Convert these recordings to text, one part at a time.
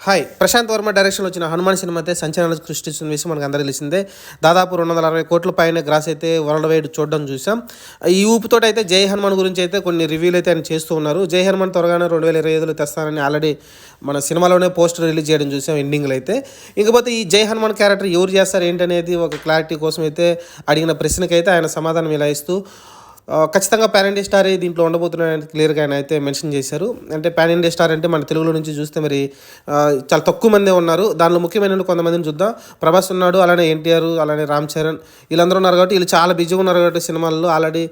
Hi. Prashanth Varma direction వచ్చిన Hanuman cinema అయితే సంచలనాలు సృష్టిస్తున్న విషయం మనకు అందరూ తెలిసిందే. దాదాపు రెండు వందల అరవై కోట్ల పైన గ్రాస్ అయితే వరల్డ్ వైడ్ చూడడం చూసాం. ఈ ఊపుతో అయితే జై హనుమాన్ గురించి అయితే కొన్ని రివ్యూలు అయితే ఆయన చేస్తూ ఉన్నారు. జై హనుమాన్ త్వరగానే రెండు వేల ఇరవై ఐదులో తెస్తానని ఆల్రెడీ మన సినిమాలోనే పోస్టర్ రిలీజ్ చేయడం చూసాం ఎండింగ్లో అయితే. ఇకపోతే ఈ జై హనుమాన్ క్యారెక్టర్ ఎవరు చేస్తారు ఏంటనేది ఒక క్లారిటీ కోసం అయితే అడిగిన ప్రశ్నకైతే ఆయన సమాధానం ఇలా ఇస్తూ ఖచ్చితంగా పాన్ ఇండియా స్టార్ దీంట్లో ఉండబోతున్నాయని క్లియర్గా ఆయన అయితే మెన్షన్ చేశారు. అంటే పాన్ ఇండియా స్టార్ అంటే మన తెలుగులో నుంచి చూస్తే మరి చాలా తక్కువ మందే ఉన్నారు. దానిలో ముఖ్యమైన కొంతమందిని చూద్దాం. ప్రభాస్ ఉన్నాడు అలానే ఎన్టీఆర్ అలానే రామ్ చరణ్. వీళ్ళందరూ ఉన్నారు కాబట్టి వీళ్ళు చాలా బిజీగా ఉన్నారు కాబట్టి సినిమాల్లో ఆల్రెడీ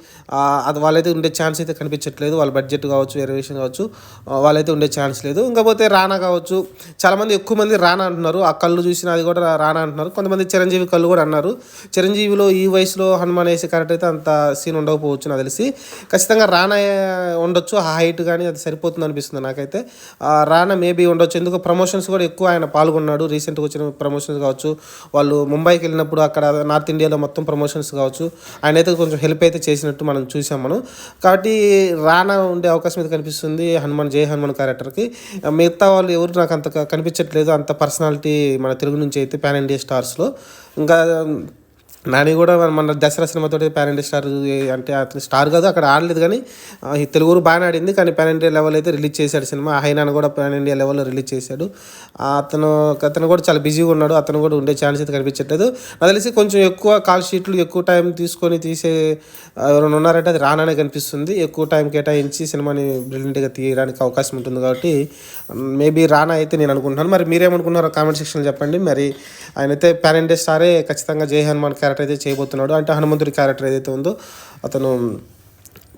అది వాళ్ళైతే ఉండే ఛాన్స్ అయితే కనిపించట్లేదు. వాళ్ళ బడ్జెట్ కావచ్చు ఎరవేషన్ కావచ్చు వాళ్ళైతే ఉండే ఛాన్స్ లేదు. ఇంకపోతే రానా కావచ్చు. చాలామంది ఎక్కువ మంది రానా అంటున్నారు. ఆ కళ్ళు చూసిన అది కూడా రానా అంటున్నారు. కొంతమంది చిరంజీవి కళ్ళు కూడా అన్నారు. చిరంజీవిలో ఈ వయసులో హనుమాన్ వేసే కరెక్ట్ అయితే అంత సీన్ ఉండకపోవచ్చు. నాకు తెలిసి ఖచ్చితంగా రానా ఉండొచ్చు. ఆ హైట్ కానీ అది సరిపోతుంది అనిపిస్తుంది నాకైతే. ఆ రానా మేబీ ఉండొచ్చు. ఎందుకు ప్రమోషన్స్ కూడా ఎక్కువ ఆయన పాల్గొన్నాడు. రీసెంట్గా వచ్చిన ప్రమోషన్స్ కావచ్చు. వాళ్ళు ముంబైకి వెళ్ళినప్పుడు అక్కడ నార్త్ ఇండియాలో మొత్తం ప్రమోషన్స్ కావచ్చు. ఆయన అయితే కొంచెం హెల్ప్ అయితే చేసినట్టు మనం చూసాం మనం. కాబట్టి రానా ఉండే అవకాశం అయితే కనిపిస్తుంది. హనుమాన్ జై హనుమాన్ క్యారెక్టర్కి మిగతా వాళ్ళు ఎవరు నాకు అంత కనిపించట్లేదు. అంత పర్సనాలిటీ మన తెలుగు నుంచి అయితే పాన్ ఇండియా స్టార్స్లో ఇంకా నాని కూడా మన- మన దసరా సినిమాతో పేరెంట్ స్టార్ అంటే అతను స్టార్ కాదు అక్కడ ఆడలేదు కానీ తెలుగురు తెలుగు బాగానే ఆడింది కానీ పాన్ ఇండియా లెవెల్ అయితే రిలీజ్ చేశాడు సినిమా. హైనాన్ కూడా పాన్ ఇండియా లెవెల్లో రిలీజ్ చేశాడు. అతను అతను కూడా చాలా బిజీగా ఉన్నాడు. అతను కూడా ఉండే ఛాన్స్ అయితే కనిపించట్లేదు. నాకు తెలిసి కొంచెం ఎక్కువ కాల్ షీట్లు ఎక్కువ టైం తీసుకొని తీసే ఎవరైనా ఉన్నారంటే అది రానానే కనిపిస్తుంది. ఎక్కువ టైం కేటాయించి సినిమాని బ్రిలియంట్గా తీయడానికి అవకాశం ఉంటుంది కాబట్టి మేబీ రానా అయితే నేను అనుకుంటున్నాను. మరి మీరేమనుకున్నారో కామెంట్ సెక్షన్లో చెప్పండి. మరి ఆయన అయితే పాన్ ఇండియా స్టారే ఖచ్చితంగా జై హనుమాన్ క్యారెక్టర్ అయితే చేయబోతున్నాడు అంటే హనుమంతుడి క్యారెక్టర్ ఏదైతే ఉందో అతను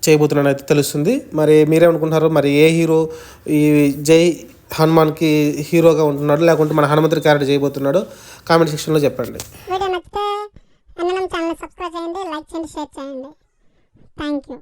చేయబోతున్నాడు అయితే తెలుస్తుంది. మరి మీరేమనుకుంటున్నారు? మరి ఏ హీరో ఈ జై హనుమాన్కి హీరోగా ఉంటున్నాడు? లేకుంటే మన హనుమంతుడి క్యారెక్టర్ చేయబోతున్నాడు? కామెంట్ సెక్షన్లో చెప్పండి. వీడియో నచ్చితే ఛానల్ సబ్స్క్రైబ్ చేయండి లైక్ చేయండి షేర్ చేయండి. Thank you